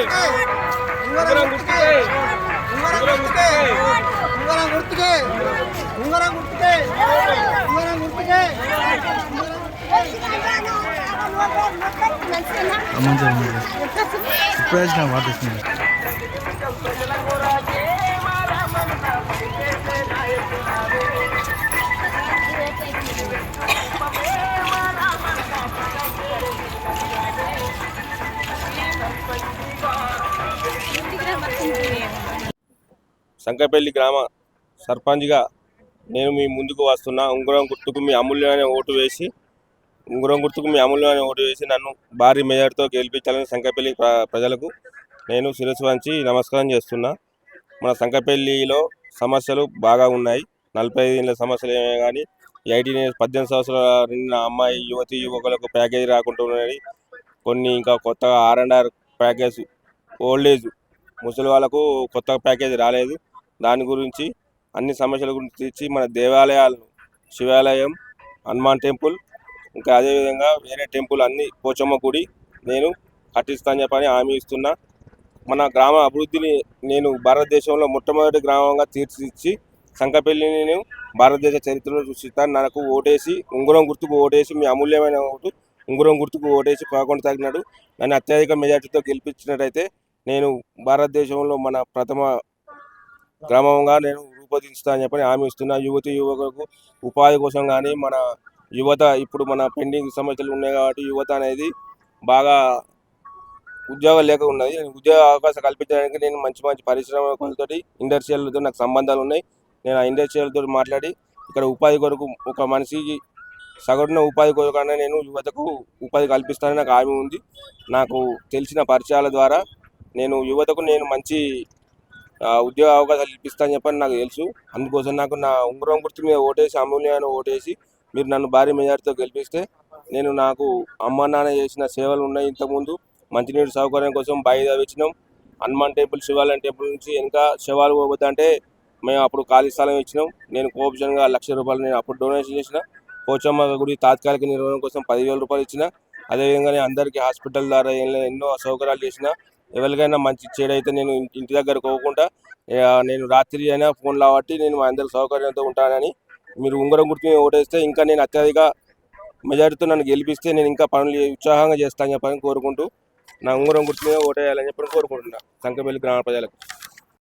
ఉంగరం గుర్తుకే ఉంగరం గుర్తుకే ఉంగరం గుర్తుకే ఉంగరం గుర్తుకే ఉంగరం గుర్తుకే ఇప్పుడే వచ్చిన వాటిస్తుంది సంకపల్లి గ్రామ సర్పంచ్గా నేను మీ ముందుకు వస్తున్నా. ఉంగరం గుర్తుకు మీ అమూల్యమైన ఓటు వేసి ఉంగరం గుర్తుకు మీ అమూల్యమైన ఓటు వేసి నన్ను భారీ మెజార్టీతో గెలిపించాలని సంకపల్లి ప్ర- ప్రజలకు నేను శిరస్సు వంచి నమస్కారం చేస్తున్నా. మన సంకపల్లిలో సమస్యలు బాగా ఉన్నాయి. నలభై ఐదు ఏళ్ళ సమస్యలు ఏమే కానీ ఎయిటీన్ ఇయర్స్ పద్దెనిమిది సంవత్సరాల నిన్న అమ్మాయి యువతి యువకులకు ప్యాకేజీ రాకుండా ఉన్నది కొన్ని ఇంకా కొత్తగా R and R package old age ముసలి వాళ్ళకు కొత్త ప్యాకేజీ రాలేదు. దాని గురించి అన్ని సమస్యల గురించి తీర్చి మన దేవాలయాలను శివాలయం హనుమాన్ టెంపుల్ ఇంకా అదేవిధంగా వేరే టెంపుల్ అన్ని పోచమ్మ గుడి నేను కట్టిస్తాను చెప్పని హామీ ఇస్తున్నా. మన గ్రామ అభివృద్ధిని నేను భారతదేశంలో మొట్టమొదటి గ్రామంగా తీర్చిదిచ్చి సంకపల్లిని నేను భారతదేశ చరిత్రలో సృష్టిస్తాను నాకు ఓటేసి ఉంగరం గుర్తుకు ఓటేసి మీ అమూల్యమైన ఓటు ఉంగరం గుర్తుకు ఓటేసి కాకుండా తగినాడు నన్ను అత్యధిక మెజార్టీతో గెలిపించినట్టయితే నేను భారతదేశంలో మన ప్రథమ గ్రామంగా నేను రూపొందించుతా అని చెప్పని హామీ ఇస్తున్నా. యువతి యువకులకు ఉపాధి కోసం కానీ మన యువత ఇప్పుడు మన పెండింగ్ సమస్యలు ఉన్నాయి కాబట్టి యువత అనేది బాగా ఉద్యోగాలు లేక ఉన్నది. ఉద్యోగ అవకాశం కల్పించడానికి నేను మంచి మంచి పరిశ్రమలతో ఇండస్ట్రియల్తో నాకు సంబంధాలు ఉన్నాయి. నేను ఆ ఇండస్ట్రియల్తో మాట్లాడి ఇక్కడ ఉపాధి కొరకు ఒక మనిషికి సగటున ఉపాధి కొరకనే నేను యువతకు ఉపాధి కల్పిస్తానని నాకు హామీ ఉంది. నాకు తెలిసిన పరిచయాల ద్వారా నేను యువతకు నేను మంచి ఉద్యోగ అవకాశాలు ఇప్పిస్తానని చెప్పని నాకు తెలుసు. అందుకోసం నాకు నా ఉంగరం గుర్తు మీద ఓటేసి అమూల్యాన్ని ఓటేసి మీరు నన్ను భారీ మెజార్టీతో గెలిపిస్తే నేను నాకు అమ్మ నాన్న చేసిన సేవలు ఉన్నాయి ఇంతకుముందు. మంచినీటి సౌకర్యం కోసం బాయి తవ్వించినాం హనుమాన్ టెంపుల్ శివాలయం టెంపుల్ నుంచి ఇంకా శివాలు పోవద్దంటే మేము అప్పుడు ఖాళీ స్థలం ఇచ్చినాం. నేను కోఆపరేషన్గా లక్ష రూపాయలు నేను అప్పుడు డొనేషన్ చేసిన. పోచమ్మ గుడి తాత్కాలిక నిర్వహణ కోసం పదివేల రూపాయలు ఇచ్చిన. అదేవిధంగా నేను అందరికీ హాస్పిటల్ ద్వారా ఎన్నో- ఎన్నో సౌకర్యాలు చేసిన. ఎవరికైనా మంచి చెడైతే నేను ఇంటి- దగ్గర పోకుండా నేను రాత్రి అయినా ఫోన్ కాబట్టి నేను మా అందరి సౌకర్యంతో ఉంటానని మీరు ఉంగరం గుర్తు మీద ఓటేస్తే ఇంకా నేను అత్యధిక మెజారిటీతో నన్ను గెలిపిస్తే నేను ఇంకా పనులు ఉత్సాహంగా చేస్తాను చెప్పని కోరుకుంటూ నా ఉంగరం గుర్తు మీద ఓటేయాలని చెప్పని కోరుకుంటున్నా. సంకపల్లి గ్రామ ప్రజలకు.